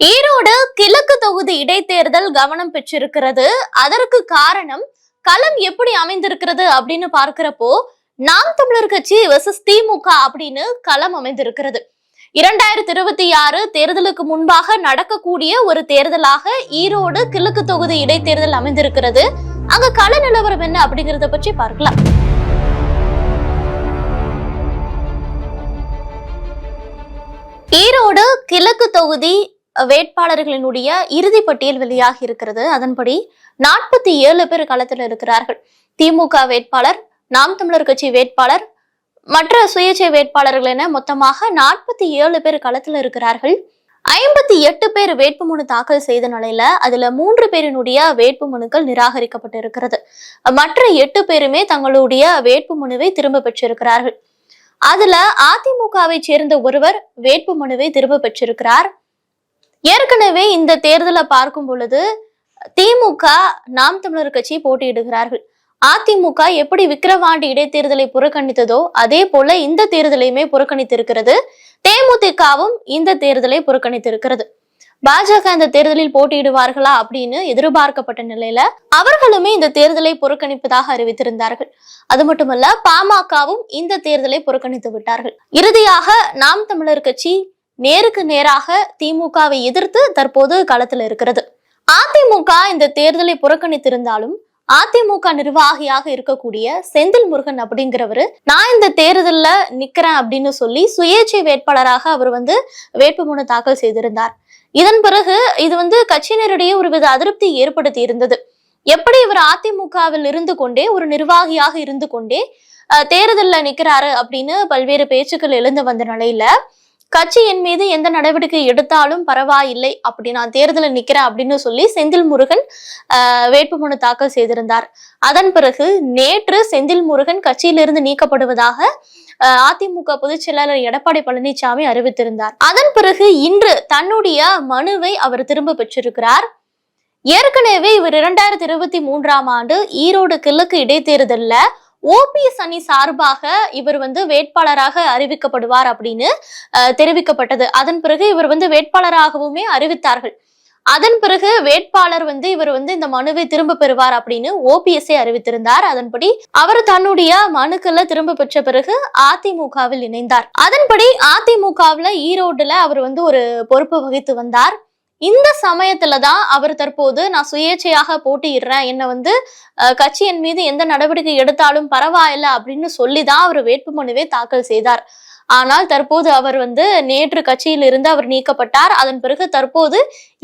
ஈரோடு கிழக்கு தொகுதி இடைத்தேர்தல் கவனம் பெற்றிருக்கிறது. அதற்கு காரணம் களம் எப்படி அமைந்திருக்கிறது அப்படின்னு பார்க்கிறப்போ நாம் தமிழர் கட்சி வெர்சஸ் திமுக அப்படின்னு களம் அமைந்திருக்கிறது. இரண்டாயிரத்தி இருபத்தி ஆறு தேர்தலுக்கு முன்பாக நடக்கக்கூடிய ஒரு தேர்தலாக ஈரோடு கிழக்கு தொகுதி இடைத்தேர்தல் அமைந்திருக்கிறது. அங்க கள நிலவரம் என்ன அப்படிங்கறத பற்றி பார்க்கலாம். ஈரோடு கிழக்கு தொகுதி வேட்பாளர்களினுடைய இறுதி பட்டியல் வெளியாகி இருக்கிறது. அதன்படி நாற்பத்தி ஏழு பேர் களத்தில் இருக்கிறார்கள். திமுக வேட்பாளர் நாம் தமிழர் கட்சி வேட்பாளர் மற்ற சுயேட்சை வேட்பாளர்கள் என மொத்தமாக நாற்பத்தி ஏழு பேர் களத்தில் இருக்கிறார்கள். ஐம்பத்தி எட்டு பேர் வேட்புமனு தாக்கல் செய்த நிலையில அதுல மூன்று பேரினுடைய வேட்புமனுக்கள் நிராகரிக்கப்பட்டு இருக்கிறது மற்ற எட்டு பேருமே தங்களுடைய வேட்புமனுவை திரும்ப பெற்றிருக்கிறார்கள். அதுல அதிமுகவை சேர்ந்த ஒருவர் வேட்புமனுவை திரும்ப பெற்றிருக்கிறார். ஏற்கனவே இந்த தேர்தலை பார்க்கும் பொழுது திமுக நாம் தமிழர் கட்சி போட்டியிடுகிறார்கள். அதிமுக எப்படி விக்கிரவாண்டி இடைத்தேர்தலை புறக்கணித்ததோ அதே போல இந்த தேர்தலையுமே புறக்கணித்திருக்கிறது. தேமுதிகவும் இந்த தேர்தலை புறக்கணித்திருக்கிறது. பாஜக இந்த தேர்தலில் போட்டியிடுவார்களா அப்படின்னு எதிர்பார்க்கப்பட்ட நிலையில அவர்களுமே இந்த தேர்தலை புறக்கணிப்பதாக அறிவித்திருந்தார்கள். அது மட்டுமல்ல பாமகவும் இந்த தேர்தலை புறக்கணித்து விட்டார்கள். இறுதியாக நாம் தமிழர் கட்சி நேருக்கு நேராக திமுகவை எதிர்த்து தற்போது களத்தில் இருக்கிறது. அதிமுக இந்த தேர்தலை புறக்கணித்திருந்தாலும் அதிமுக நிர்வாகியாக இருக்கக்கூடிய செந்தில் முருகன் அப்படிங்கிறவரு நான் இந்த தேர்தல்ல நிக்கிறேன் அப்படின்னு சொல்லி சுயேட்சை வேட்பாளராக அவர் வந்து வேட்புமனு தாக்கல் செய்திருந்தார். இதன் பிறகு இது வந்து கட்சியினரிடையே ஒருவித அதிருப்தி ஏற்படுத்தி இருந்தது. எப்படி இவர் அதிமுகவில் இருந்து கொண்டே ஒரு நிர்வாகியாக இருந்து கொண்டே அஹ், தேர்தல்ல நிக்கிறாரு அப்படின்னு பல்வேறு பேச்சுக்கள் எழுந்து வந்த நிலையில கட்சி என் மீது எந்த நடவடிக்கை எடுத்தாலும் பரவாயில்லை. அப்படி நான் தேர்தலில் நிக்கிறேன் அப்படின்னு சொல்லி செந்தில் முருகன் வேட்புமனு தாக்கல் செய்திருந்தார். அதன் பிறகு நேற்று செந்தில் முருகன் கட்சியிலிருந்து நீக்கப்படுவதாக அதிமுக பொதுச் செயலாளர் எடப்பாடி பழனிசாமி அறிவித்திருந்தார். அதன் பிறகு இன்று தன்னுடைய மனுவை அவர் திரும்ப பெற்றிருக்கிறார். ஏற்கனவே இவர் இரண்டாயிரத்தி இருபத்தி மூன்றாம் ஆண்டு ஈரோடு கிழக்கு இடைத்தேர்தலில் ஓபிஎஸ் அணி சார்பாக இவர் வந்து வேட்பாளராக அறிவிக்கப்படுவார் அப்படின்னு தெரிவிக்கப்பட்டது. அதன் பிறகு இவர் வந்து வேட்பாளராகவுமே அறிவித்தார்கள். அதன் பிறகு வேட்பாளர் வந்து இவர் வந்து இந்த மனுவை திரும்ப பெறுவார் அப்படின்னு ஓபிஎஸ்ஐ அறிவித்திருந்தார். அதன்படி அவர் தன்னுடைய மனுக்களை திரும்ப பெற்ற பிறகு அதிமுகவில் இணைந்தார். அதன்படி அதிமுகவில் ஈரோடுல அவர் வந்து ஒரு பொறுப்பு வகித்து வந்தார். இந்த சமயத்துல தான் அவர் தற்போது நான் சுயேட்சையாக போட்டியிடுறேன். என்னை வந்து கட்சியின் கட்சி என் மீது எந்த நடவடிக்கை எடுத்தாலும் பரவாயில்ல அப்படின்னு சொல்லி தான் அவர் வேட்புமனுவை தாக்கல் செய்தார். ஆனால் தற்போது அவர் வந்து நேற்று கட்சியில் இருந்து அவர் நீக்கப்பட்டார். அதன் பிறகு தற்போது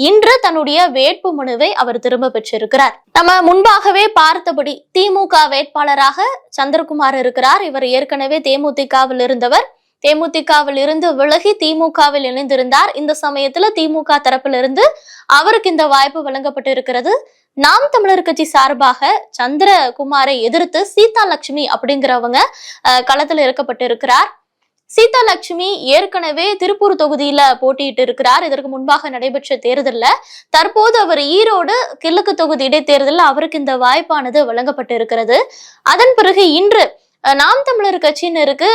இன்று தன்னுடைய வேட்பு மனுவை அவர் திரும்ப பெற்றிருக்கிறார். நம்ம முன்பாகவே பார்த்தபடி திமுக வேட்பாளராக சந்திரகுமார் இருக்கிறார். இவர் ஏற்கனவே தேமுதிகவில் இருந்தவர். தேமுதிகவில் இருந்து விலகி திமுகவில் இணைந்திருந்தார். இந்த சமயத்துல திமுக தரப்பிலிருந்து அவருக்கு இந்த வாய்ப்பு வழங்கப்பட்டு இருக்கிறது நாம் தமிழர் கட்சி சார்பாக சந்திரகுமாரை எதிர்த்து சீதா லட்சுமி அப்படிங்கிறவங்க களத்துல களத்தில் இறக்கப்பட்டு இருக்கிறார் சீதா லட்சுமி ஏற்கனவே திருப்பூர் தொகுதியில போட்டியிட்டு இருக்கிறார். இதற்கு முன்பாக நடைபெற்ற தேர்தலில் தற்போது அவர் ஈரோடு கிழக்கு தொகுதி இடைத்தேர்தலில் அவருக்கு இந்த வாய்ப்பானது வழங்கப்பட்டு இருக்கிறது அதன் பிறகு இன்று நாம் தமிழர் கட்சியினருக்கு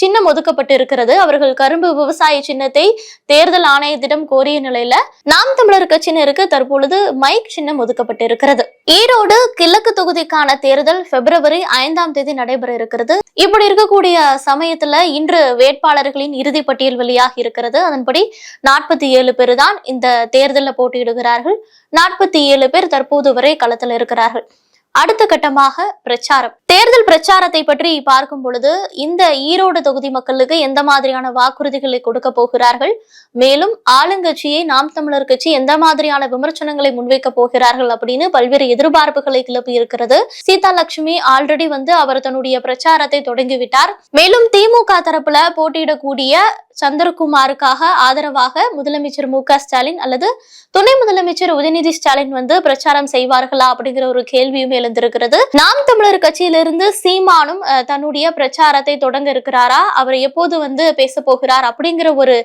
சின்னம் ஒதுக்கப்பட்டு இருக்கிறது அவர்கள் கரும்பு விவசாய சின்னத்தை தேர்தல் ஆணையத்திடம் கோரிய நிலையில நாம் தமிழர் கட்சியினருக்கு தற்பொழுது மைக் சின்னம் ஒதுக்கப்பட்டு இருக்கிறது ஈரோடு கிழக்கு தொகுதிக்கான தேர்தல் பிப்ரவரி ஐந்தாம் தேதி நடைபெற இருக்கிறது. இப்படி இருக்கக்கூடிய சமயத்துல இன்று வேட்பாளர்களின் இறுதி பட்டியல் வெளியாகி இருக்கிறது. அதன்படி நாற்பத்தி ஏழு பேர் தான் இந்த தேர்தலில் போட்டியிடுகிறார்கள். நாற்பத்தி ஏழு பேர் தற்போது வரை களத்தில் இருக்கிறார்கள். அடுத்த கட்டமாக பிரச்சாரம். தேர்தல் பிரச்சாரத்தை பற்றி பார்க்கும் பொழுது இந்த ஈரோடு தொகுதி மக்களுக்கு எந்த மாதிரியான வாக்குறுதிகளை கொடுக்க போகிறார்கள்? மேலும் ஆளுங்கட்சியை நாம் தமிழர் கட்சி எந்த மாதிரியான விமர்சனங்களை முன்வைக்க போகிறார்கள் அப்படின்னு பல்வேறு எதிர்பார்ப்புகளை கிளப்பி இருக்கிறது. சீதா லட்சுமி ஆல்ரெடி வந்து அவர் தன்னுடைய பிரச்சாரத்தை தொடங்கிவிட்டார். மேலும் திமுக தரப்புல போட்டியிடக்கூடிய சந்திரகுமாருக்காக ஆதரவாக முதலமைச்சர் மு ஸ்டாலின் அல்லது துணை முதலமைச்சர் உதயநிதி ஸ்டாலின் வந்து பிரச்சாரம் செய்வார்களா அப்படிங்கிற ஒரு கேள்வியும் எழுந்திருக்கிறது. நாம் தமிழர் கட்சியிலிருந்து சீமானும் அஹ், தன்னுடைய பிரச்சாரத்தை தொடங்க இருக்கிறாரா? அவர் எப்போது வந்து பேச போகிறார் அப்படிங்கிற ஒரு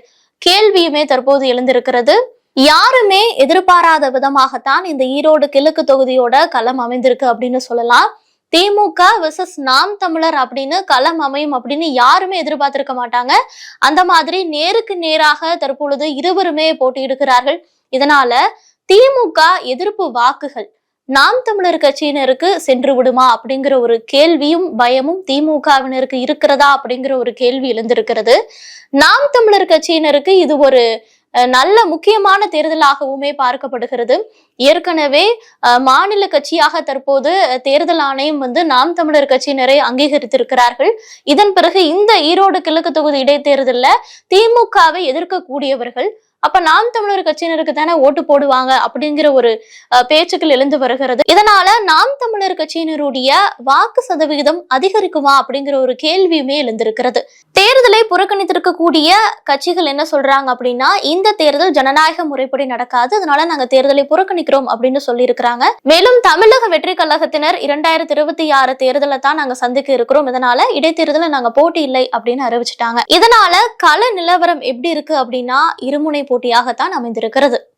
கேள்வியுமே தற்போது எழுந்திருக்கிறது. யாருமே எதிர்பாராத விதமாகத்தான் இந்த ஈரோடு கிழக்கு தொகுதியோட களம் அமைந்திருக்கு அப்படின்னு சொல்லலாம். திமுக விசஸ் நாம் தமிழர் அப்படின்னு களம் அமையும் அப்படின்னு யாருமே எதிர்பார்த்திருக்க மாட்டாங்க. அந்த மாதிரி நேருக்கு நேராக தற்பொழுது இருவருமே போட்டியிடுகிறார்கள். இதனால திமுக எதிர்ப்பு வாக்குகள் நாம் தமிழர் கட்சியினருக்கு சென்று விடுமா அப்படிங்கிற ஒரு கேள்வியும் பயமும் திமுகவினருக்கு இருக்கிறதா அப்படிங்கிற ஒரு கேள்வி எழுந்திருக்கிறது. நாம் தமிழர் கட்சியினருக்கு இது ஒரு நல்ல முக்கியமான தேர்தலாகவுமே பார்க்கப்படுகிறது. ஏற்கனவே மாநில கட்சியாக தற்போது தேர்தல் ஆணையம் வந்து நாம் தமிழர் கட்சியினரை அங்கீகரித்திருக்கிறார்கள். இதன் பிறகு இந்த ஈரோடு கிழக்கு தொகுதி இடைத்தேர்தலில் திமுகவை எதிர்க்கக்கூடியவர்கள் அப்ப நாம் தமிழர் கட்சியினருக்கு தானே ஓட்டு போடுவாங்க அப்படிங்கிற ஒரு பேச்சுக்கள் எழுந்து வருகிறது. இதனால நாம் தமிழர் கட்சியினருடைய வாக்கு சதவிகிதம் அதிகரிக்குமா அப்படிங்கிற ஒரு கேள்வியுமே எழுந்திருக்கிறது. தேர்தலை புறக்கணித்திருக்கக்கூடிய கட்சிகள் என்ன சொல்றாங்க அப்படின்னா இந்த தேர்தல் ஜனநாயக முறைப்படி நடக்காது அதனால நாங்க தேர்தலை புறக்கணிக்கிறோம் அப்படின்னு சொல்லியிருக்கிறாங்க. மேலும் தமிழக வெற்றி கழகத்தினர் இரண்டாயிரத்தி இருபத்தி ஆறு தேர்தலை தான் நாங்க சந்திக்க இருக்கிறோம். இதனால இடைத்தேர்தலில் நாங்க போட்டி இல்லை அப்படின்னு அறிவிச்சிட்டாங்க. இதனால கள நிலவரம் எப்படி இருக்கு அப்படின்னா இருமுனை போட்டியாகத்தான் அமைந்திருக்கிறது.